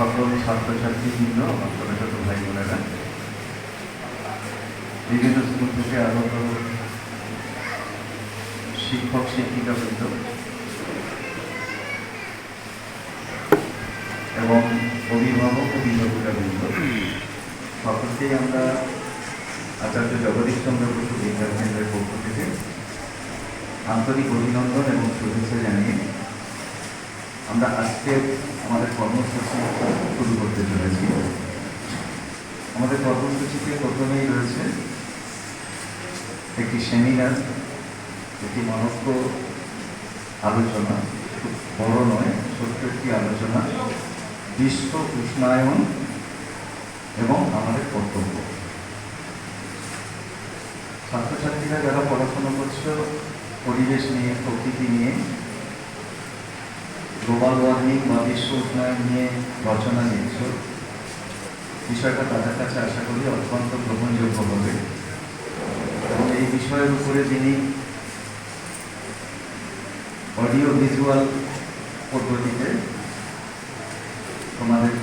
সকল ছাত্রছাত্রীবৃন্দ আমার ছোটো ছোটো ভাই বোনেরা বিভিন্ন স্কুল থেকে আগত শিক্ষক শিক্ষিকাবৃন্দ এবং অভিভাবক অভিভাবিকাবৃন্দ সকলকেই আমরা আচার্য জগদীশ চন্দ্র বসু বিজ্ঞান কেন্দ্রের পক্ষ থেকে আন্তরিক অভিনন্দন এবং শুভেচ্ছা জানিয়ে আমরা আজকে আমাদের কর্মসূচি শুরু করতে চলেছি। আমাদের কর্মসূচিতে প্রথমেই রয়েছে একটি সেমিনার, একটি মনস্ক আলোচনা বড় নয়, ছোট্ট একটি আলোচনা, বিশ্ব উষ্ণায়ন এবং আমাদের কর্তব্য। ছাত্রছাত্রীরা যারা পড়াশোনা করছে, পরিবেশ নিয়ে, প্রকৃতি নিয়ে গ্লোবাল ওয়ার্মিং বা বিশ্ব উষ্ণায়ন নিয়ে রচনা নিয়েছ বিষয়টা তাদের কাছে আশা করি অত্যন্ত গ্রহণযোগ্য হবে। এবং এই বিষয়ের উপরে যিনি অডিও ভিজুয়াল পদ্ধতিতে তোমাদের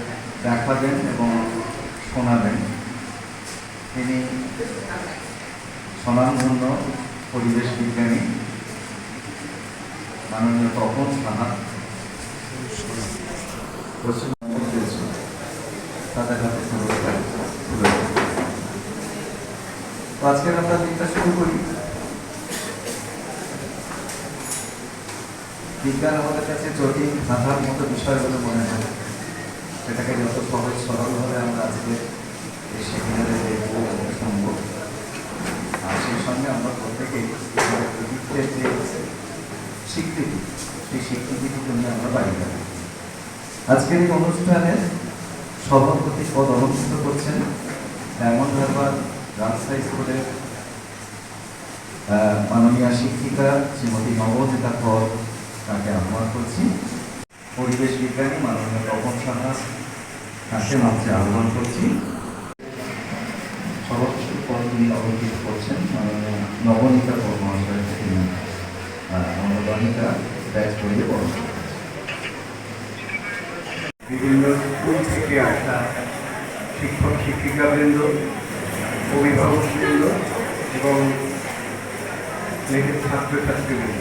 দেখাবেন এবং শোনাবেন, তিনি স্বনামধন্য পরিবেশ বিজ্ঞানী, মাননীয় তপন সাহা। আজকের আমরা দিনটা শুরু করি বিজ্ঞান আমাদের কাছে জটিল ধাঁধার মতো বিষয় বলে মনে হয় সেটাকে যত সহজ সরলভাবে আমরা আজকে এই সেমিনারে এবং আর সেই সঙ্গে আমরা প্রত্যেকেই আমাদের যে স্বীকৃতি, সেই স্বীকৃতির জন্য আমরা বাড়ি যাব আজকের এই অনুষ্ঠানের সভাপতি পদ অলঙ্কৃত করছেন ডায়মন্ড হারবার রাজশাহী স্কুলের মাননীয় শিক্ষিকা শ্রীমতী নবজিতা কর তাকে আহ্বান করছি পরিবেশ বিজ্ঞানী মাননীয় তপন সাহা তাকে মঞ্চে আহ্বান করছি সভাপতি পদ তিনি অলঙ্কৃত করছেন মাননীয় নবনীতা কর মহাশয়কে তিনি নবনীতা ব্যাচ করিয়ে করছেন। বিভিন্ন স্কুল থেকে আসা শিক্ষক, শিক্ষিকাবৃন্দ, অভিভাবকবৃন্দ এবং ছাত্রছাত্রীবৃন্দ।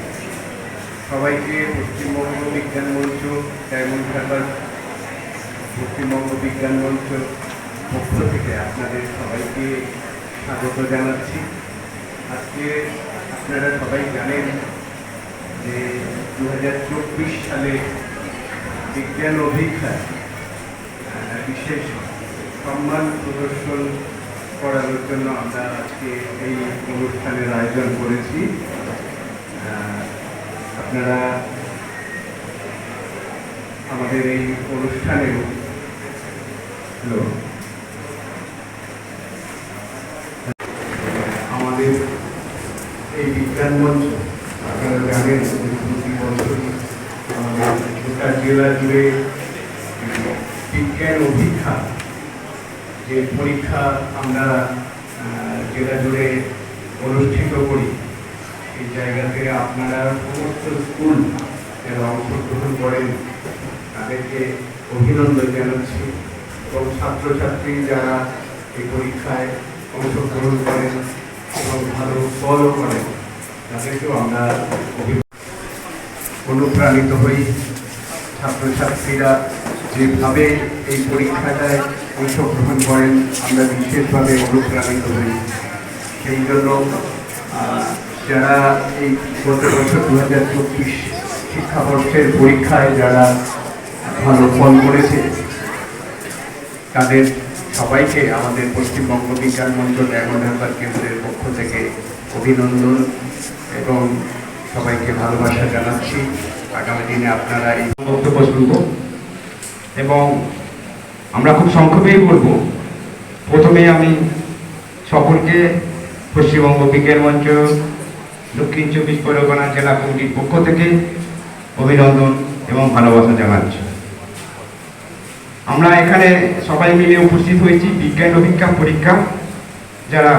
সবাইকে পশ্চিমবঙ্গ বিজ্ঞান মঞ্চ, ডায়মন্ড হারবার পশ্চিমবঙ্গ বিজ্ঞান মঞ্চ পক্ষ থেকে আপনাদের সবাইকে স্বাগত জানাচ্ছি। আজকে আপনারা সবাই জানেন যে দু হাজার চব্বিশ সালে বিজ্ঞান অভিজ্ঞায় আহ, বিশেষ সম্মান প্রদর্শন করার জন্য আমরা আজকে এই অনুষ্ঠানের আয়োজন করেছি। আহ, আপনারা আমাদের এই অনুষ্ঠানে হ্যালো আমাদের এই বিজ্ঞান মঞ্চ আপনারা জানেন যে প্রতি বছরই আমাদের গোটা জেলা জুড়ে বিজ্ঞান অভিক্ষা যে পরীক্ষা আমরা জেলা জুড়ে অনুষ্ঠিত করি, এই জায়গাতে আপনারা সমস্ত স্কুল যারা অংশগ্রহণ করেন, তাদেরকে অভিনন্দন জানাচ্ছি এবং ছাত্রছাত্রী যারা এই পরীক্ষায় অংশগ্রহণ করেন এবং ভালো ফলও করেন, তাদেরকেও আমরা অনুপ্রাণিত হই। ছাত্রছাত্রীরা যেভাবে এই পরীক্ষাটায় অংশগ্রহণ করেন, আমরা বিশেষভাবে অনুপ্রাণিত হই। সেই জন্য যারা এই গত বছর দু হাজার চব্বিশ শিক্ষাবর্ষের পরীক্ষায় যারা ভালো ফল করেছে, তাদের সবাইকে আমাদের পশ্চিমবঙ্গ বিজ্ঞান মঞ্চ ডায়মন্ড হারবার কেন্দ্রের পক্ষ থেকে অভিনন্দন এবং সবাইকে ভালোবাসা জানাচ্ছি। আগামী দিনে আপনারা এই বক্তব্য শুনব। এবং আমরা খুব সংক্ষেপেই বলব। প্রথমে আমি সকলকে পশ্চিমবঙ্গ বিজ্ঞান মঞ্চ, দক্ষিণ চব্বিশ পরগনা জেলা কমিটির পক্ষ থেকে অভিনন্দন এবং ভালোবাসা জানাচ্ছি। আমরা এখানে সবাই মিলে উপস্থিত হয়েছি বিজ্ঞান অভিজ্ঞা পরীক্ষা। যারা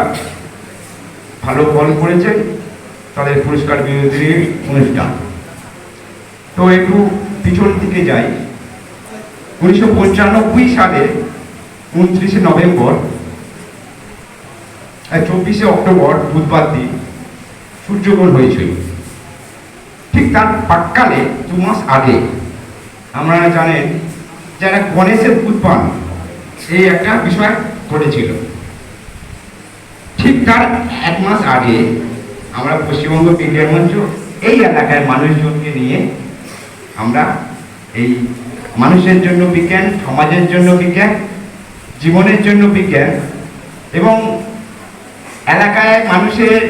ভালো ফল করেছে তাদের পুরস্কার বিতরণী অনুষ্ঠান। তো একটু পিছন দিকে যাই। উনিশশো পঁচানব্বই সালে উনত্রিশে নভেম্বর চব্বিশে অক্টোবর বুধবার দিন সূর্যগ্রহণ হয়েছিল। ঠিক তার পাককালে দু মাস আগে আপনারা জানেন যারা গণেশের উৎপান এই একটা বিষয় ঘটেছিল। ঠিক তার এক মাস আগে আমরা পশ্চিমবঙ্গ বিজ্ঞান মঞ্চ এই এলাকার মানুষজনকে নিয়ে আমরা এই মানুষের জন্য বিজ্ঞান, সমাজের জন্য বিজ্ঞান, জীবনের জন্য বিজ্ঞান এবং এলাকায় মানুষের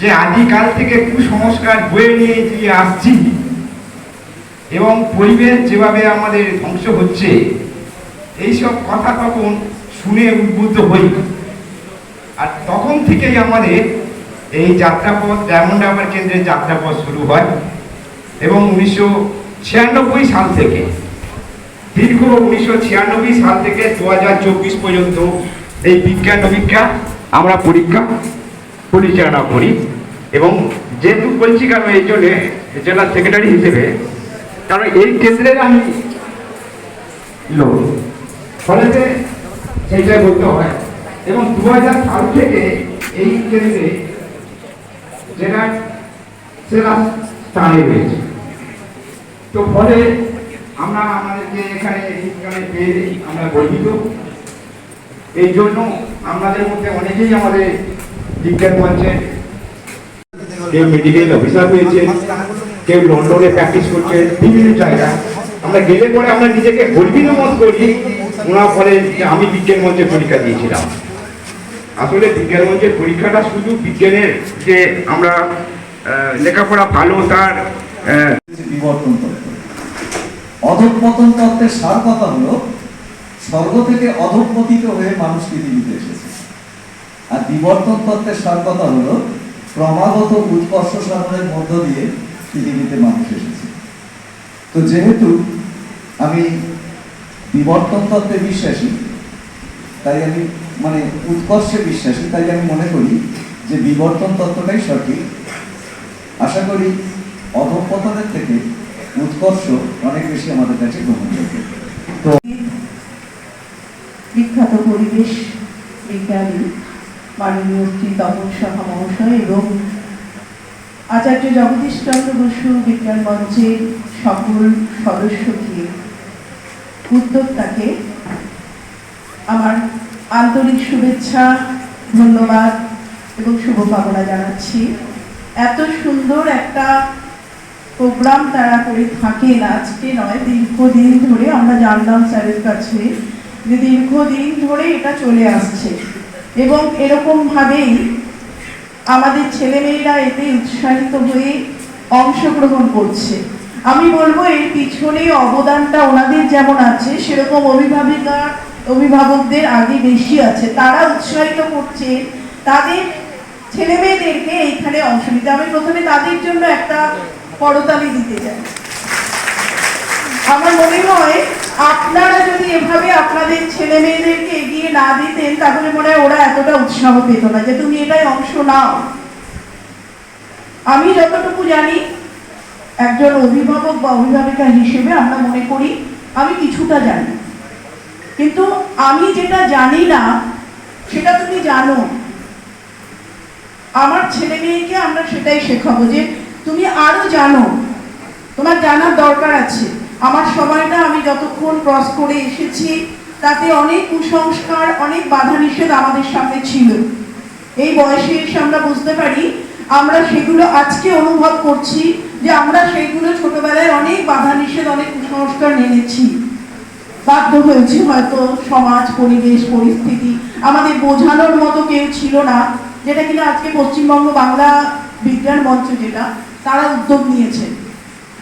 যে আদিকাল থেকে কুসংস্কার বয়ে নিয়ে গিয়ে আসছি এবং পরিবেশ যেভাবে আমাদের ধ্বংস হচ্ছে, এইসব কথা তখন শুনে উদ্বুদ্ধ হই। আর তখন থেকেই আমাদের এই যাত্রাপথ ডায়মন্ড হারবার কেন্দ্রের যাত্রাপথ শুরু হয় এবং উনিশশো ছিয়ানব্বই সাল থেকে, দীর্ঘ উনিশশো ছিয়ানব্বই সাল থেকে দু হাজার চব্বিশ পর্যন্ত এই বিজ্ঞান অভিজ্ঞা আমরা পরীক্ষা পরিচালনা করি এবং যেহেতু বলছি কারণ এই জন্যে জেলা সেক্রেটারি হিসেবে, কারণ এই কেন্দ্রের আমি ফলেতে সেইটাই বলতে হয়। এবং দু হাজার সাল থেকে এই কেন্দ্রে যেটা সেরা স্থানে রয়েছে তো ফলে আমরা আমাদেরকে এখানে এখানে পেয়ে আমরা গর্বিত। এই জন্য আমাদের মধ্যে অনেকেই আমাদের বিজ্ঞান মঞ্চে কেউ মেডিকেল অফিসার হয়েছে কেউ লন্ডনে প্র্যাকটিস করছে, বিভিন্ন জায়গায়। আমরা গেলে পরে আমরা নিজেকে গর্বিত মত করি, ওনার ফলে আমি বিজ্ঞান মঞ্চে পরীক্ষা দিয়েছিলাম। আসলে বিজ্ঞান মঞ্চের পরীক্ষাটা শুধু বিজ্ঞানের যে আমরা লেখাপড়া ভালো তার বিবর্তন তত্ত্বের সার কথা হলো, স্বর্গ থেকে হয়ে মানুষ পৃথিবীতে এসেছে। আর বিবর্তন তত্ত্বের সার কথা হলো, ক্রমাগত উৎকর্ষ সাধনের মধ্য দিয়ে পৃথিবীতে মানুষ এসেছে। তো যেহেতু আমি বিবর্তন তত্ত্বে বিশ্বাসী, তাই আমি মানে উৎকর্ষে বিশ্বাসী, তাই আমি মনে করি যে বিবর্তন তত্ত্বটাই সঠিক। আশা করি অধঃপতনের থেকে উৎকর্ষ অনেক বেশি আমাদের কাছে গ্রহণযোগ্য। তো বিখ্যাত পরিবেশ বিজ্ঞানী মাননীয় শ্রী তপন সাহা মহাশয় এবং আচার্য জগদীশ চন্দ্র বসু বিজ্ঞান মঞ্চের সকল সদস্যকে উদ্যোক্তাকে আমার আন্তরিক শুভেচ্ছা, ধন্যবাদ এবং শুভকামনা জানাচ্ছি। এত সুন্দর একটা প্রোগ্রাম তারা করে থাকেন আজকে নয়, দীর্ঘদিন ধরে আমরা জানলাম স্যারের কাছে যে দীর্ঘদিন ধরে এটা চলে আসছে। এবং এরকম ভাবেই আমাদের ছেলেমেয়েরা এতে উৎসাহিত হয়ে অংশগ্রহণ করছে। আমি বলব এর পিছনে অবদানটা ওনাদের যেমন আছে, সেরকম অভিভাবিকা অভিভাবকদের আগে বেশি আছে। তারা উৎসাহিত করছে। তাদের ছেলে মেয়েদেরকে এইখানে অংশ নিতে। আমি প্রথমে তাদের জন্য একটা করতালি দিতে চাই। আমার মনে হয় আপনারা যদি এভাবে আপনাদের ছেলে মেয়েদেরকে এগিয়ে না দিতেন, তাহলে মনে হয় ওরা এতটা উৎসাহ পেত না যে তুমি এটাই অংশ নাও। আমি যতটুকু জানি, একজন অভিভাবক বা অভিভাবিকা হিসেবে আমরা মনে করি, আমি কিছুটা জানি। কিন্তু আমি যেটা জানি না, সেটা তুমি জানো। আমার ছেলে মেয়েকে আমরা সেটাই শেখাবো যে তুমি আরও জানো। তোমার জানার দরকার আছে। আমার সময়টা আমি যতক্ষণ ক্রস করে এসেছি, তাতে অনেক কুসংস্কার, অনেক বাধা নিষেধ আমাদের সামনে ছিল। এই বয়সে এসে আমরা বুঝতে পারি, আমরা সেগুলো আজকে অনুভব করছি যে আমরা সেইগুলো ছোটবেলায় অনেক বাধা নিষেধ অনেক কুসংস্কার মেনেছি বাধ্য হয়েছে হয়তো সমাজ, পরিবেশ, পরিস্থিতি। আমাদের বোঝানোর মতো কেউ ছিল না, যেটা কিনা আজকে পশ্চিমবঙ্গ বাংলা বিজ্ঞান মঞ্চ যেটা, তারা উদ্যোগ নিয়েছে।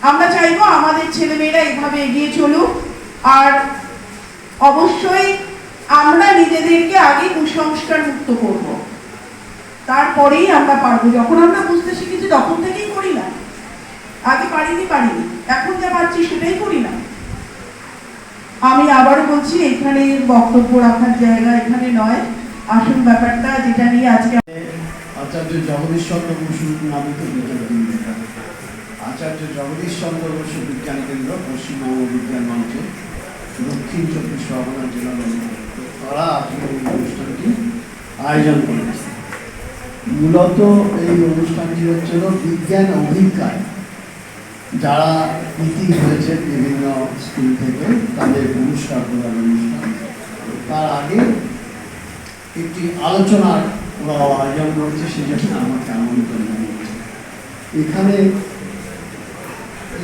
আমরা চাইব আমাদের ছেলেমেয়েরা এভাবে এগিয়ে চলুক, আর অবশ্যই আমরা নিজেদেরকে আগে কুসংস্কার মুক্ত করব। তারপরেই আমরা পারব। যখন আমরা বুঝতে শিখেছি, তখন থেকেই করি না। আগে পারিনি পারিনি এখন যা পারছি সেটাই করি না আমি বলছি এখানে বক্তব্য রাখার জায়গা এখানে নয়। আসল ব্যাপারটা, যেটা নিয়ে আজকে আচার্য জগদীশ চন্দ্র বসু নামিত আচার্য জগদীশ চন্দ্র বসু বিজ্ঞান কেন্দ্র পশ্চিমবঙ্গ বিজ্ঞান মঞ্চে দক্ষিণ চব্বিশ পরগনা জেলার তারা আজকে এই অনুষ্ঠানটি আয়োজন করেছে মূলত এই অনুষ্ঠানটি হচ্ছিল বিজ্ঞান অভিজ্ঞায় যারা ইতি হয়েছে বিভিন্ন স্কুল থেকে, তাদের পুরস্কার প্রদান অনুষ্ঠান। তার আগে একটি আলোচনার ওরা আয়োজন করেছে, সেই জন্য আমাকে আমন্ত্রণ জানিয়েছে। এখানে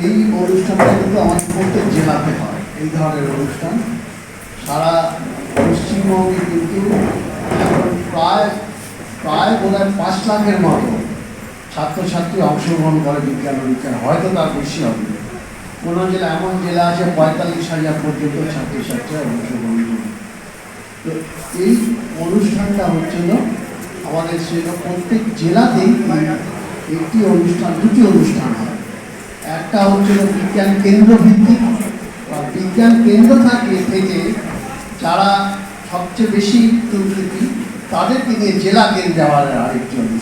এই অনুষ্ঠানটা কিন্তু আমাদের প্রত্যেক জেলাতে হয়, এই ধরনের অনুষ্ঠান। সারা পশ্চিমবঙ্গে কিন্তু এখন প্রায় প্রায় বোধ হয় পাঁচ লাখের মতো ছাত্রছাত্রী অংশগ্রহণ করে বিজ্ঞান পরীক্ষায়। হয়তো তার বেশি হবে। কোনো জেলা এমন জেলা আছে, পঁয়তাল্লিশ হাজার পর্যন্ত ছাত্রছাত্রীরা অংশগ্রহণ করে। তো এই অনুষ্ঠানটা হচ্ছিল আমাদের সেটা প্রত্যেক জেলাতেই একটি অনুষ্ঠান, দুটি অনুষ্ঠান হয়। একটা হচ্ছিল বিজ্ঞান কেন্দ্র ভিত্তিক বা বিজ্ঞান কেন্দ্র থাকে থেকে যারা সবচেয়ে বেশি তাদেরকে নিয়ে জেলা কেন্দ্রে আবার আরেকটি অনুষ্ঠান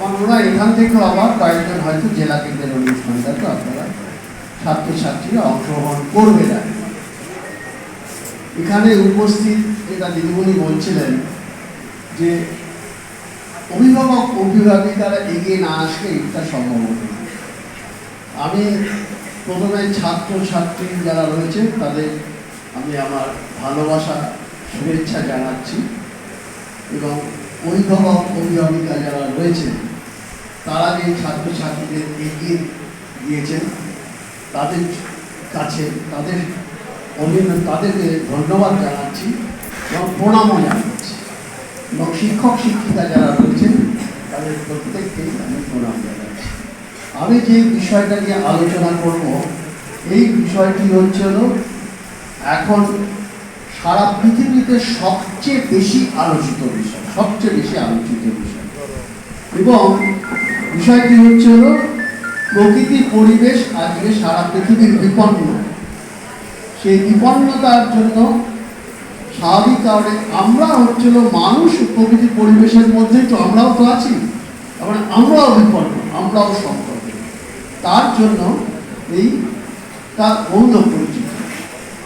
হয় এখান থেকেও আবার কয়েকজন হয়তো জেলা কেন্দ্রের অনুষ্ঠানটাতে আপনারা ছাত্রছাত্রীরা অংশগ্রহণ করবে না এখানে উপস্থিত যেটা দিদিমণি বলছিলেন যে, অভিভাবক অভিভাবিকারা এগিয়ে না আসলে এটা সম্ভব। আমি প্রথমে ছাত্র ছাত্রী যারা রয়েছে, তাদের আমি আমার ভালোবাসা, শুভেচ্ছা জানাচ্ছি এবং অভিভাবক অভিভাবিকা যারা রয়েছেন, তারা যে ছাত্রছাত্রীদের এগিয়ে দিয়েছেন তাদের কাছে তাদের অভিনন্দন, তাদেরকে ধন্যবাদ জানাচ্ছি এবং প্রণামও জানাচ্ছি। এবং শিক্ষক, শিক্ষিকা যারা রয়েছেন, তাদের প্রত্যেককেই আমি প্রণাম জানাচ্ছি। আমি যে বিষয়টা নিয়ে আলোচনা করব, এই বিষয়টি হচ্ছে হলো, এখন সারা পৃথিবীতে সবচেয়ে বেশি আলোচিত বিষয়। সবচেয়ে বেশি আলোচিত বিষয়। এবং বিষয়টি হচ্ছে হলো, প্রকৃতি, পরিবেশ আজকে সারা পৃথিবীর বিপন্ন। সেই বিপন্নতার জন্য স্বাভাবিক কারণে আমরা হচ্ছিল মানুষ প্রকৃতি, পরিবেশের মধ্যেই তো আমরাও তো আছি। তার মানে আমরাও বিপন্ন, আমরাও সম্পর্ক তার জন্য এই তার মৌল পরিচিত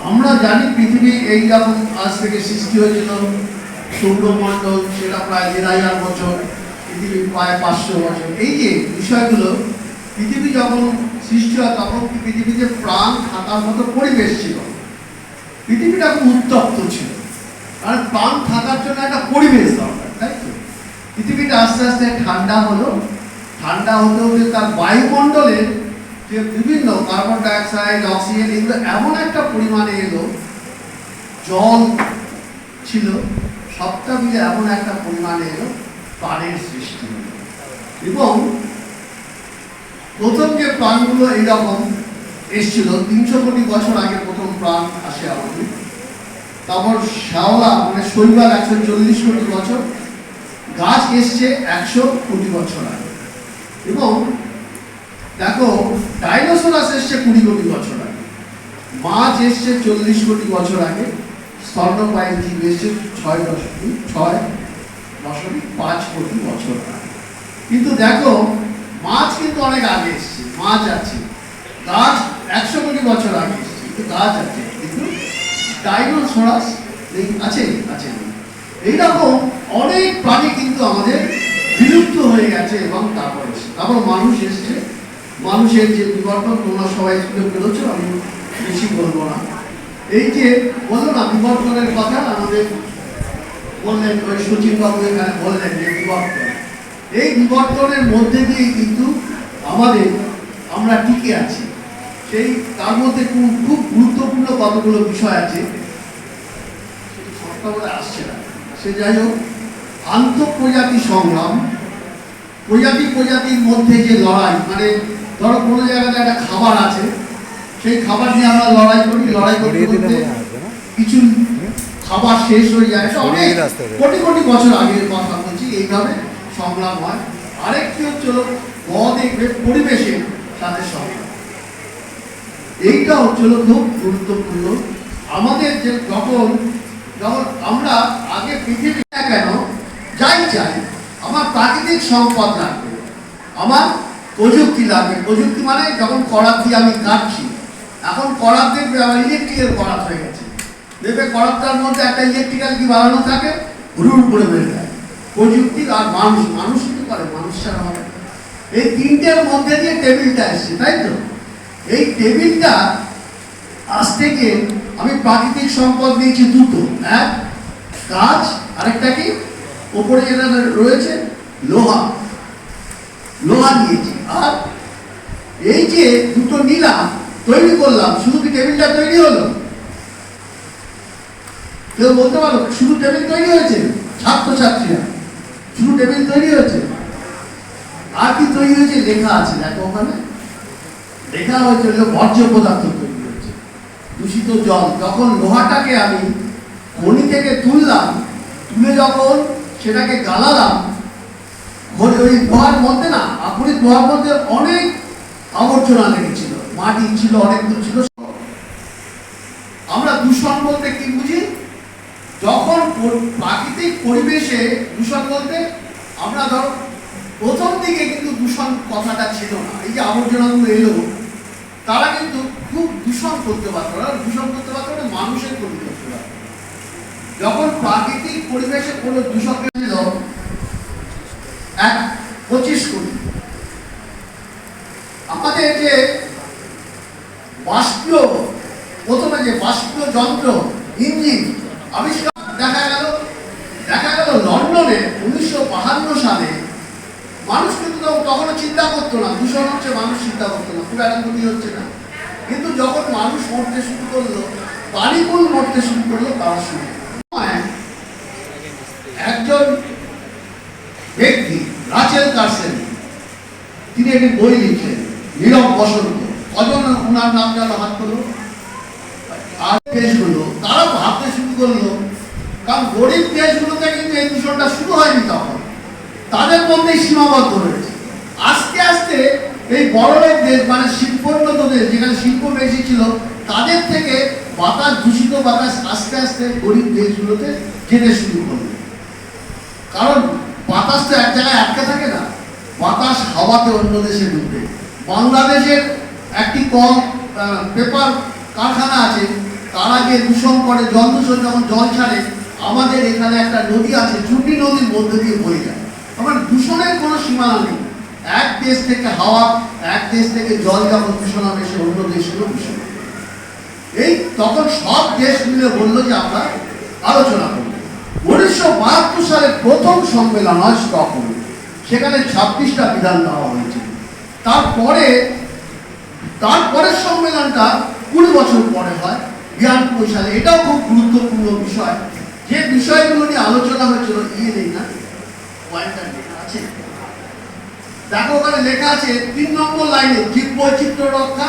আমরা জানি পৃথিবী এইরকম আজ থেকে সৃষ্টি হয়েছিল সৌরমণ্ডল সেটা প্রায় দেড় হাজার বছর পৃথিবী প্রায় পাঁচশো বছর। এই যে বিষয়গুলো, পৃথিবী যখন সৃষ্টি হয়, তখন পৃথিবীতে প্রাণ থাকার মতো পরিবেশ ছিল? পৃথিবীটা খুব উত্তপ্ত ছিল। আর প্রাণ থাকার জন্য একটা পরিবেশ দরকার, তাই তো? পৃথিবীটা আস্তে আস্তে ঠান্ডা হলো। ঠান্ডা হতে হতে তার বায়ুমণ্ডলের যে বিভিন্ন কার্বন ডাইঅক্সাইড, অক্সিজেন, এগুলো এমন একটা পরিমাণে এলো, জল ছিল সবটা মিলে এমন একটা পরিমাণে এলো, প্রাণের সৃষ্টি হলো। এবং প্রথম যে প্রাণগুলো এইরকম এসছিল, তিনশো কোটি বছর আগে প্রথম প্রাণ আসে আমাদের। তারপর শ্যাওলা মানে শৈবাল একশো চল্লিশ কোটি বছর। গাছ এসছে একশো কোটি বছর আগে। এবং দেখো, ডাইনোসরাস এসছে কুড়ি কোটি বছর আগে। মাছ এসছে চল্লিশ কোটি বছর আগে। স্তর্ণপায়ী জীব এসছে ছয় দশমিক ছয় দশমিক পাঁচ কোটি বছর কিন্তু দেখো, মাছ কিন্তু অনেক আগে এসছে, মাছ আছে। গাছ একশো কোটি বছর আগে এসছে, কিন্তু গাছ আছে। কিন্তু ডাইনোসরাস আছে আছে। এইরকম অনেক প্রাণী কিন্তু আমাদের বিলুপ্ত হয়ে গেছে এবং তারপর এসছে। তারপর মানুষ এসছে। মানুষের যে বিবর্তন, তোমরা সবাই স্কুলে পেরেছ আমি বেশি বলব না। এই যে বলল না বিবর্তনের কথা, আমাদের বললেন, ওই সচিন বাবু এখানে বললেন যে বিবর্তন এই বিবর্তনের মধ্যে দিয়ে কিন্তু আমাদের আমরা টিকে আছি। সেই, তার মধ্যে খুব গুরুত্বপূর্ণ কতগুলো বিষয় আছে সবটা বলে আসছে না। সে যাই হোক, আন্তঃপ্রজাতি সংগ্রাম, প্রজাতি প্রজাতির মধ্যে যে লড়াই মানে ধরো কোনো জায়গাতে একটা খাবার আছে সেই খাবার নিয়ে আমরা লড়াই করি লড়াই করতে করতে কিছু খাবার শেষ হয়ে যায়। এটা অনেক কোটি কোটি বছর আগের কথা বলছি এইভাবে সংগ্রাম হয়। আরেকটি হচ্ছে হলো দেখবে পরিবেশের সাথে সংগ্রাম। এইটা হচ্ছে হলো খুব গুরুত্বপূর্ণ। আমাদের যে যখন যখন আমরা আগে পৃথিবীটা কেন যাই চাই আমার প্রাকৃতিক সম্পদ লাগবে। আমার প্রযুক্তি লাগবে। প্রযুক্তি মানে যখন দিয়ে আমি কাটছি এখন করাত দেখবে আবার ইলেকট্রিকের করাত হয়ে গেছে। দেখবে করাতটার মধ্যে একটা ইলেকট্রিক্যাল কি বাড়ানো থাকে? রুল করে বেড়ে যায় প্রযুক্তি আর মানুষ মানুষ কি করে? মানুষ ছাড়া হবে এই তিনটের মধ্যে দিয়ে টেবিলটা এসছে, তাই তো? এই টেবিলটা আজ থেকে আমি প্রাকৃতিক সম্পদ দিয়েছি দুটো। এক কাজ আরেকটা কি? ওপরে যেটা রয়েছে, লোহা। লোহা দিয়েছি। আর এই যে দুটো নিলাম তৈরি করলাম, শুধু কি টেবিলটা তৈরি হলো? কেউ বলতে পারো, শুধু টেবিল তৈরি হয়েছে? ছাত্রছাত্রীরা, শুধু টেবিল তৈরি হয়েছে? আর কি তৈরি হয়েছে? লেখা আছে, দেখো ওখানে। লেখা হয়েছে বর্জ্য পদার্থ তৈরি হয়েছে। দূষিত জল। যখন লোহাটাকে আমি খনি থেকে তুললাম, তুলে যখন সেটাকে গালালাম ওই লোহার মধ্যে না আপনি লোহার মধ্যে অনেক আবর্জনা লেগেছিল মাটি ছিল অনেক কিছু ছিল। আমরা দূষণ বলতে কি বুঝি? যখন প্রাকৃতিক পরিবেশে দূষণ বলতে, আমরা ধরো, প্রথম দিকে কিন্তু দূষণ কথাটা ছিল না। এই যে আবর্জনাগুলো এলো, তারা কিন্তু খুব দূষণ করতে পারতো না। দূষণ করতে পারতো না, মানুষের ক্ষতি করতে যখন প্রাকৃতিক পরিবেশে কোনো দূষণ এলো, এক পঁচিশ কোটি। আমাদের যে বাষ্পীয় প্রথমে যে বাষ্পীয় যন্ত্র, ইঞ্জিন, আবিষ্কার দেখা গেল দেখা গেল লন্ডনে উনিশশো সালে। মানুষ কিন্তু তখন- তখনও চিন্তা করতো না, দূষণ হচ্ছে, মানুষ চিন্তা করতো না, খুব একটা হচ্ছে না। কিন্তু যখন মানুষ মরতে শুরু করল বাড়িকুল মরতে শুরু করল তার শুরু একজন ব্যক্তি, রাচেল কার্সেন তিনি একটি বই লিখলেন, নীরব বসন্ত। কজন ওনার নাম জানো হাত করল আর দেশগুলো তারা ভাবতে শুরু করল, কারণ গরিব দেশগুলোতে কিন্তু এই দূষণটা শুরু হয়নি তখন। তাদের মধ্যেই সীমাবদ্ধ রয়েছে। আস্তে আস্তে এই বড়লোক দেশ মানে শিল্পোন্নত দেশ, যেখানে শিল্প বেশি ছিল, তাদের থেকে বাতাস দূষিত বাতাস আস্তে আস্তে গরিব দেশগুলোতে যেতে শুরু করল। কারণ বাতাস তো এক জায়গায় আটকে থাকে না। বাতাস হাওয়াতে অন্য দেশে ঢুকবে বাংলাদেশের একটি কম পেপার কারখানা আছে, তারা যে দূষণ করে, জল দূষণ যখন জল ছাড়ে, আমাদের এখানে একটা নদী আছে চুটি নদীর মধ্যে দিয়ে বয়ে যায়। আমার দূষণের কোনো সীমানা নেই। এক দেশ থেকে হাওয়া, এক দেশ থেকে জল যখন দূষণ হবে, সে অন্য দেশেরও দূষণ। এই তখন সব দেশ মিলে বলল যে আমরা আলোচনা করব। উনিশশো বাহাত্তর সালে প্রথম সম্মেলন হয় সেখানে ছাব্বিশটা বিধান দেওয়া হয়েছে তারপরে তারপরের সম্মেলনটা কুড়ি বছর পরে হয় বিরানব্বই সালে। এটাও খুব গুরুত্বপূর্ণ বিষয়। যে বিষয়গুলো নিয়ে আলোচনা হয়েছিল ইয়ে নেই না? আছে? দেখো, ওখানে লেখা আছে, তিন নম্বর লাইনে, জীব বৈচিত্র্য রক্ষা,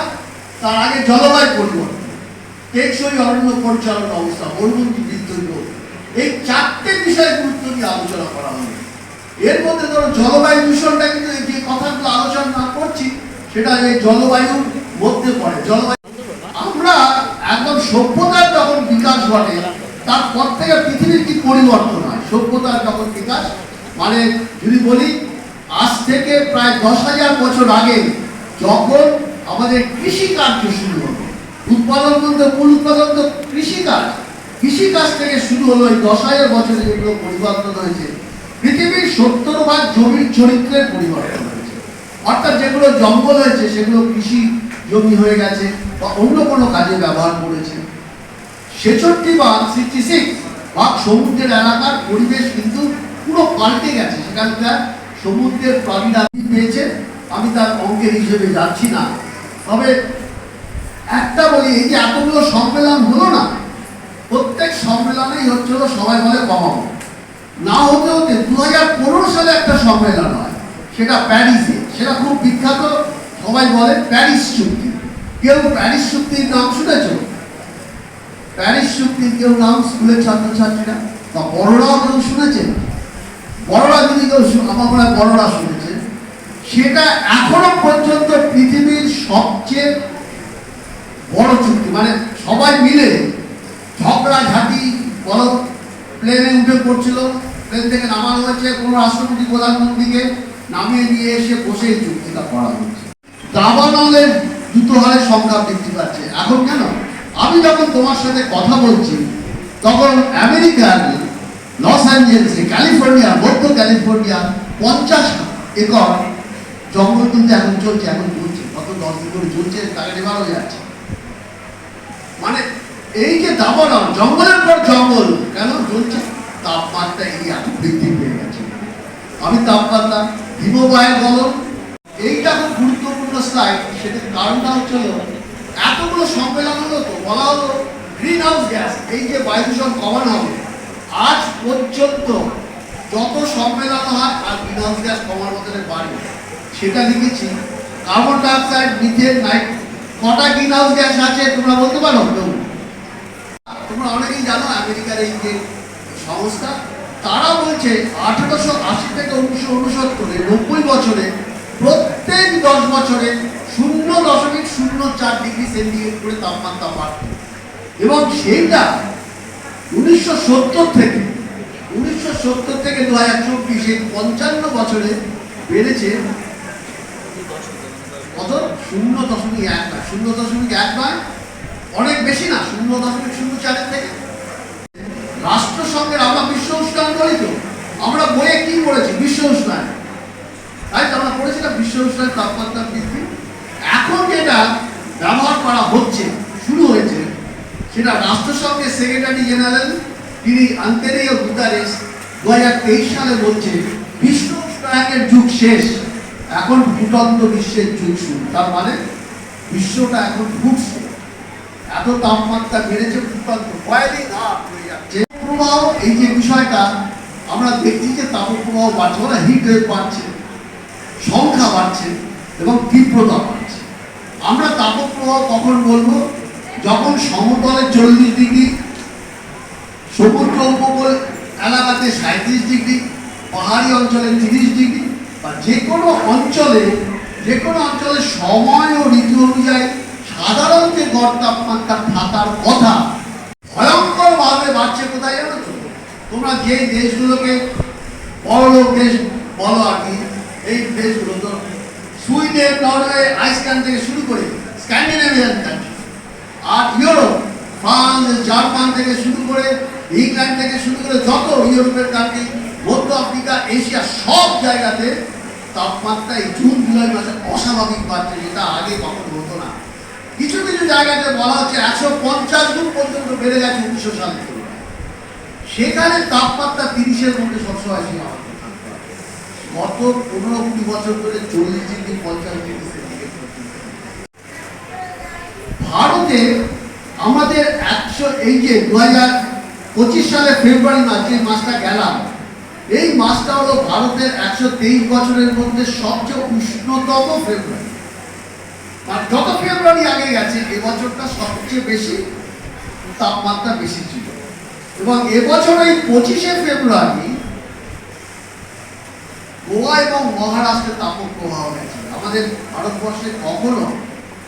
তার আগে জলবায়ু পরিবর্তন। টেকসই অরণ্য পরিচালনা অবস্থা মরুভূমি বিদ্যুৎ এই চারটে বিষয় গুরুত্ব দিয়ে আলোচনা করা হবে এর মধ্যে ধরো, জলবায়ু দূষণটা কিন্তু যে কথাগুলো আলোচনা করছি, সেটা এই জলবায়ুর মধ্যে পড়ে জলবায়ু। আমরা একদম সভ্যতার যখন বিকাশ ঘটে, তারপর থেকে পৃথিবীর কি পরিবর্তন হয়? সভ্যতার যখন বিকাশ মানে যদি বলি, আজ থেকে প্রায় দশ হাজার বছর আগে যখন আমাদের কৃষি কার্য শুরু হলো, উৎপাদন বলতে মূল উৎপাদন তো কৃষিকাজ। কৃষিকাজ থেকে শুরু হলো এই দশ হাজার বছরে যেগুলো পরিবর্তন হয়েছে, পৃথিবীর সত্তর ভাগ জমির চরিত্রের পরিবর্তন হয়েছে। অর্থাৎ যেগুলো জঙ্গল হয়েছে, সেগুলো কৃষি জমি হয়ে গেছে বা অন্য কোনো কাজে ব্যবহার করেছে। ছেষট্টি ভাগ সিক্সটি সিক্স ভাগ সমুদ্রের এলাকার পরিবেশ কিন্তু পুরো পাল্টে গেছে। সেখানকার সমুদ্রের প্রাণীরা পেয়েছে, আমি তার অঙ্কের হিসেবে যাচ্ছি না। তবে একটা বলি, এই যে এতগুলো সম্মেলন হলো না, প্রত্যেক সম্মেলনেই হচ্ছিল সবাই বলে কমাবো। না হতে হতে দু হাজার পনেরো সালে একটা সম্মেলন হয়, সেটা প্যারিসে। সেটা খুব বিখ্যাত সবাই বলে প্যারিস চুক্তি। কেউ প্যারিস চুক্তির নাম শুনেছ? প্যারিস চুক্তির কেউ নাম স্কুলের ছাত্রছাত্রীরা? বা বড়রাও কেউ শুনেছেন বড়রা যদি কেউ আমার বড়রা শুনেছেন সেটা এখনও পর্যন্ত পৃথিবীর সবচেয়ে বড় চুক্তি। মানে সবাই মিলে ঝগড়া ঝাঁটি বড় প্লেনে উঠে পড়ছিল। প্লেন থেকে নামানো হয়েছে কোনো রাষ্ট্রপতি প্রধানমন্ত্রীকে। নামিয়ে নিয়ে এসে বসে চুক্তিটা করা হচ্ছে দাবানলের দ্রুত হারে সংখ্যা বৃদ্ধি পাচ্ছে। এখন কেন? আমি যখন তোমার সাথে কথা বলছি, তখন আমেরিকার লস অ্যাঞ্জেলসে, ক্যালিফোর্নিয়া, মধ্য ক্যালিফোর্নিয়া, পঞ্চাশ একর জঙ্গল কিন্তু এখন চলছে এখন চলছে কত দশ দিন করে চলছে তাকে নেবার যাচ্ছে। মানে এই যে দাবানল জঙ্গলের পর জঙ্গল, কেন চলছে তাপমাত্রা এই এত বৃদ্ধি পেয়ে গেছে। আমি তাপমাত্রা হিমবাহের গলন, এইটা গুরুত্বপূর্ণ। স্লাইড সেটার কারণটা হচ্ছে এতগুলো সম্মেলন হলো তো, বলা হলো গ্রিন হাউস গ্যাস এই যে বায়ু দূষণ কমানো হবে, আজ পর্যন্ত যত সম্মেলন হয়, আর গ্রিন হাউস গ্যাস কমার মতন বাড়বে সেটা লিখেছি কার্বন ডাইঅক্সাইড মিথেন নাইট কটা গ্রিন হাউস গ্যাস আছে তোমরা বলতে পারো? তোমরা অনেকেই জানো আমেরিকার এই যে সংস্থা তারা বলছে আঠেরোশো আশি থেকে উনিশশো উনসত্তরে, নব্বই বছরে প্রত্যেক দশ বছরে শূন্য দশমিক শূন্য চার ডিগ্রি সেন্টিগ্রেড করে তাপমাত্রা বাড়বে। এবং সেইটা উনিশশো সত্তর থেকে, উনিশশো সত্তর থেকে দু হাজার চব্বিশ পঞ্চান্ন বছরে বেড়েছে কত? শূন্য দশমিক এক নয় শূন্য দশমিক এক নয় অনেক বেশি না, শূন্য দশমিক শূন্য চারের থেকে। রাষ্ট্রসংঘের আমরা বিশ্ব উষ্ণায়ন বলি তো? আমরা বইয়ে কি পড়েছি? বিশ্ব উষ্ণায়ন। তাই তো আমরা পড়েছিলাম বিশ্ব উষ্ণায়ন তাপমাত্রা বৃদ্ধি। এখন যেটা ব্যবহার করা হচ্ছে, শুরু হয়েছে, সেটা রাষ্ট্রসংঘের সেক্রেটারি জেনারেল তিনি আন্তরিয় গুতারেস দু হাজার তেইশ সালে বলছে বিশ্ব উষ্ণায়নের যুগ শেষ, এখন ফুটন্ত বিশ্বের যুগ শুরু। তার মানে বিশ্বটা এখন ফুটছে। এত তাপমাত্রা বেড়েছে ফুটন্ত কয়েকদিন আপ হয়ে যাচ্ছে। প্রবাহ এই যে বিষয়টা, আমরা দেখছি যে তাপপ্রবাহ বাড়ছে মানে হিট ওয়েভ বাড়ছে। সংখ্যা বাড়ছে এবং তীব্রতা বাড়ছে। আমরা তাপপ্রবাহ কখন বলব? যখন সমতলে চল্লিশ ডিগ্রি, সমুদ্র উপকূল এলাকাতে সাঁত্রিশ ডিগ্রি, পাহাড়ি অঞ্চলে তিরিশ ডিগ্রি, বা যে কোনো অঞ্চলে যে কোনো অঞ্চলে সময় ও ঋতু অনুযায়ী সাধারণ যে গড় তাপমাত্রা থাকার কথা ভয়ঙ্কর ভাবে বাড়ছে কোথায় জানো তো? তোমরা যে দেশগুলোকে বড়লোক দেশ বলো আর কি এই দেশগুলো তো সুইডেন নরওয়ে আইসল্যান্ড থেকে শুরু করে স্ক্যান্ডিনেভিয়ান কান্ট্রি আর ইউরোপ, ফ্রান্স, জার্মান থেকে শুরু করে ইংল্যান্ড থেকে শুরু করে যত ইউরোপের কান্ট্রি মধ্য আফ্রিকা, এশিয়া সব জায়গাতে তাপমাত্রা জুন, জুলাই মাসে অস্বাভাবিক বাড়ছে, যেটা আগে কখনো হতো না কিছু কিছু জায়গাতে বলা হচ্ছে একশো পঞ্চাশ গুণ পর্যন্ত বেড়ে গেছে উনিশশো সাল থেকে সেখানে তাপমাত্রা তিরিশের মধ্যে সবসময় হবে। গত পনেরো কুড়ি বছর ধরে চল্লিশ ডিগ্রি, পঞ্চাশ ডিগ্রি ভারতে আমাদের একশো, এই যে দু হাজার পঁচিশ সালে ফেব্রুয়ারি মাস যে মাসটা গেলাম, এই মাসটা হলো ভারতের একশো তেইশ বছরের মধ্যে সবচেয়ে উষ্ণতম ফেব্রুয়ারি। আর যত ফেব্রুয়ারি আগে গেছে এবছরটা সবচেয়ে বেশি তাপমাত্রা বেশি ছিল। এবং এবছর এই পঁচিশে ফেব্রুয়ারি গোয়া এবং মহারাষ্ট্রে তাপপ্রবাহ গেছে আমাদের ভারতবর্ষে কখনো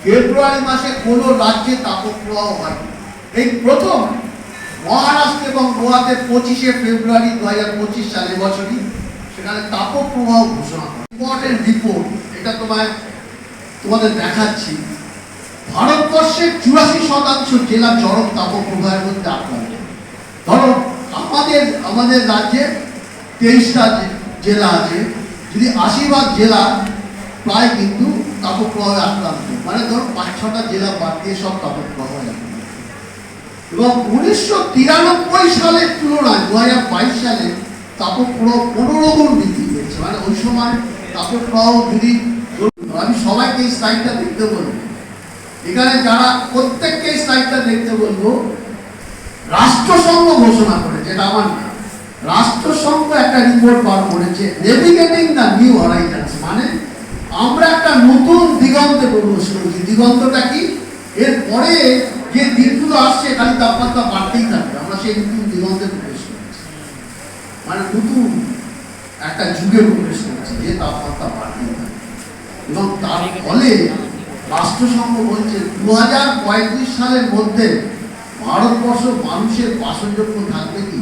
ফেব্রুয়ারি মাসে কোনো রাজ্যে তাপপ্রবাহ হয়নি। এই প্রথম মহারাষ্ট্র এবং গোয়াতে পঁচিশে ফেব্রুয়ারি দু হাজার পঁচিশ সালে বছরই সেখানে তাপপ্রবাহ ঘোষণা করে ইম্পর্টেন্ট রিপোর্ট, এটা তোমায়, তোমাদের দেখাচ্ছি। ভারতবর্ষের চুরাশি শতাংশ জেলা চরম তাপপ্রবাহের মধ্যে আক্রান্ত। ধরো, আমাদের আমাদের রাজ্যে তেইশটা জেলা আছে, যদি আশি ভাগ জেলা, প্রায় কিন্তু তাপপ্রবাহে আক্রান্ত। মানে ধরো পাঁচ, ছটা জেলা বাদ দিয়ে সব তাপপ্রবাহে এবং উনিশশো তিরানব্বই সালের তুলনায় দু হাজার বাইশ সালে তাপপ্রবাহ পনেরো গুণ বৃদ্ধি পেয়েছে। মানে ওই সময় তাপপ্রবাহ যদি আমি সবাইকে এই স্লাইডটা দেখতে বলব। এখানে যারা প্রত্যেককে এই স্লাইডটা দেখতে বলব, রাষ্ট্রসংঘ ঘোষণা করে যেটা আমার না রাষ্ট্রসংঘ একটা রিপোর্ট বার করেছে নেভিগেটিং দ্য নিউ হরাইজন্স মানে আমরা একটা নতুন দিগন্তে প্রবেশ করেছি। দিগন্তটা কি? এরপরে যে দিনগুলো আসছে খালি তাপমাত্রা বাড়তেই থাকবে। আমরা সেই নতুন দিগন্তে প্রবেশ করেছি। মানে নতুন একটা যুগে প্রবেশ করেছি, যে তাপমাত্রা বাড়তেই থাকবে। এবং তার ফলে রাষ্ট্রসংঘ বলছে দু হাজার পঁয়ত্রিশ সালের মধ্যে ভারতবর্ষ মানুষের বাসযোগ্য থাকবে কি?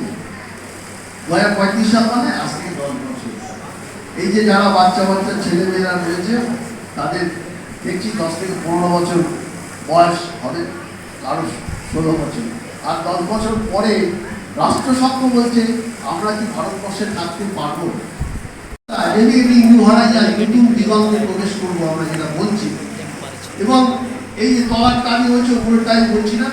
দু হাজার পঁয়ত্রিশ সাল মানে আজ থেকে দশ বছর। এই যে যারা বাচ্চা বাচ্চা, ছেলেমেয়েরা রয়েছে, তাদের দেখছি দশ থেকে পনেরো বছর বয়স হবে, কারও ষোলো বছর। আর দশ বছর পরে রাষ্ট্রসংঘ বলছে, আমরা কি ভারতবর্ষে থাকতে পারব? এমনি এমনি ইন্দু হারা যায় নতুন দিগন্তে প্রবেশ করব আমরা যেটা বলছি। এবং এই যে তলার দাবি হয়েছে উপরের টাইম বলছি না।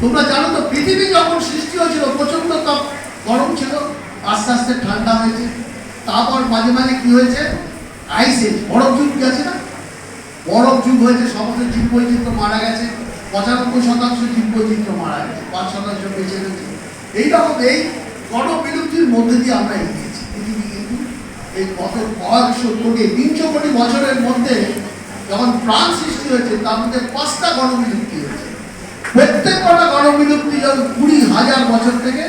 তোমরা জানো তো, পৃথিবী যখন সৃষ্টি হয়েছিল প্রচণ্ড তাপ গরম ছিল, আস্তে আস্তে ঠান্ডা হয়েছে। তারপর মাঝে মাঝে কি হয়েছে? আইসে বরফ যুগ গেছে না? বরফ যুগ হয়েছে, সমস্ত জীব বৈচিত্র্য মারা গেছে। পঁচানব্বই শতাংশ জীব বৈচিত্র্য মারা গেছে, পাঁচ শতাংশ বেঁচে গেছে এইরকম এই গণবিলুপ্তির মধ্যে দিয়ে আমরা এগিয়েছি। পৃথিবী কিন্তু এই গত কয়েকশো কোটি, তিনশো কোটি বছরের মধ্যে যখন প্রাণ সৃষ্টি হয়েছে, তার মধ্যে পাঁচটা গণবিলুপ্তি হয়েছে। প্রত্যেক কটা গণবিলুপ্তি যখন কুড়ি হাজার বছর থেকে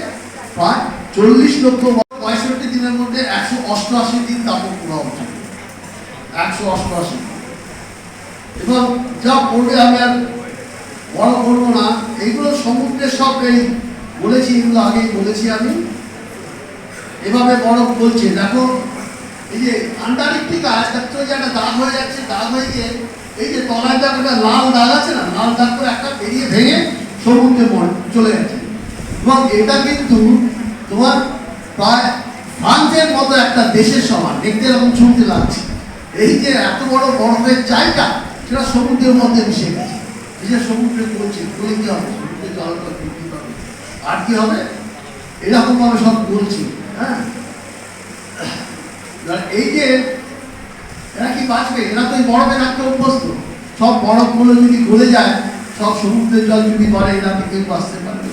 প্রায় চল্লিশ লক্ষ পঁয়ষট্টি দিনের মধ্যে একশো অষ্টআশি দিন তাপক প্রভাব থাকে। একশো অষ্টআশি এবং যা পড়বে আমি আর বড় করব না, এইগুলো সমুদ্রের সব এই বলেছি, এগুলো আগেই বলেছি আমি। এভাবে বরফ বলছে, দেখো, এই যে আন্টার্কটিকা দেখছ যে একটা দাগ হয়ে যাচ্ছে, দাগ হয়ে গিয়ে এই যে তলায় দাগ একটা লাল দাগ আছে না, লাল দাগ করে একটা বেরিয়ে ভেঙে সমুদ্রে চলে গেছে এবং এটা কিন্তু তোমার প্রায় ফ্রান্সের মতো একটা দেশের সমান। দেখতে এরকম শুনতে লাগছে। এই যে এত বড় বরফের জায়গা, সেটা সমুদ্রের মধ্যে মিশে গেছে। এই যে সমুদ্রে বলছে বলে কি হবে, সমুদ্রের জলটা বৃদ্ধি পাবে। আর কি হবে? এরকমভাবে সব বলছি। হ্যাঁ? এই যে এরা কি বাঁচবে? এরা তো বরফে থাকতে অভ্যস্ত। সব বরফগুলো যদি গলে যায়, সব সমুদ্রের জল যদি বাড়ে এরা তো কেউ বাঁচতে পারবে।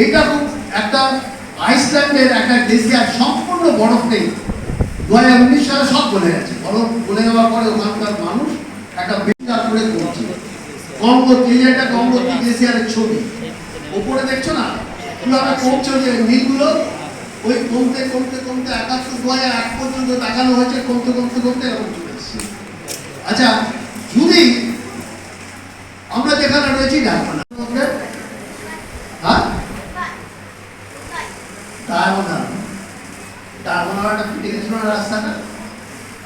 এইটা খুব একটা আইসল্যান্ডের একটা গ্লেসিয়ার সম্পূর্ণ বরফ নেই দু হাজার উনিশ সালে সব গলে গেছে। বরফ গলে যাওয়ার পরে ওখানকার মানুষ একটা বেকার করে করছে গঙ্গোত্রী, এই একটা গঙ্গোত্রী গ্লেসিয়ারের ছবি, ওপরে দেখছ না? কীভাবে কমছে যে নীলগুলো, ওই কমতে কমতে কমতে একাত্তর দু হাজার এক পর্যন্ত দেখানো হয়েছে, কমতে কমতে কমতে এরকম চলে এসছে। আচ্ছা যদি আমরা যেখানে রয়েছি ডায়মন্ড হ্যাঁ? ডায়মন্ড একটা ফিটে গেছিল না রাস্তাটা?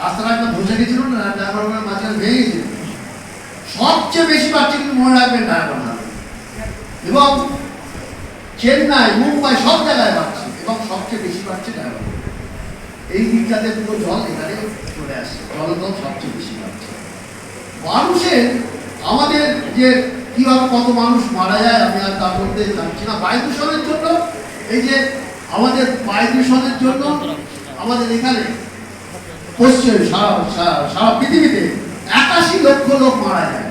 রাস্তাটা একটা ধসে গেছিল না ডায়মন্ড মাঝখানে ভেঙে গেছিল। সবচেয়ে বেশি বাচ্চা কিন্তু মনে রাখবেন ডায়মন্ড এবং চেন্নাই, মুম্বাই সব জায়গায় বাড়ছে এবং সবচেয়ে বেশি বাড়ছে ডায়মন্ড এই দিকটাতে পুরো জল এখানে চলে আসছে, জল জল সবচেয়ে বেশি বাড়ছে মানুষের, আমাদের যে কীভাবে কত মানুষ মারা যায়, আমি আর তার মধ্যে জানছি না। বায়ু দূষণের জন্য এই যে আমাদের বায়ু দূষণের জন্য আমাদের এখানে পশ্চিম সারা- সারা পৃথিবীতে একাশি লক্ষ লোক মারা যায়।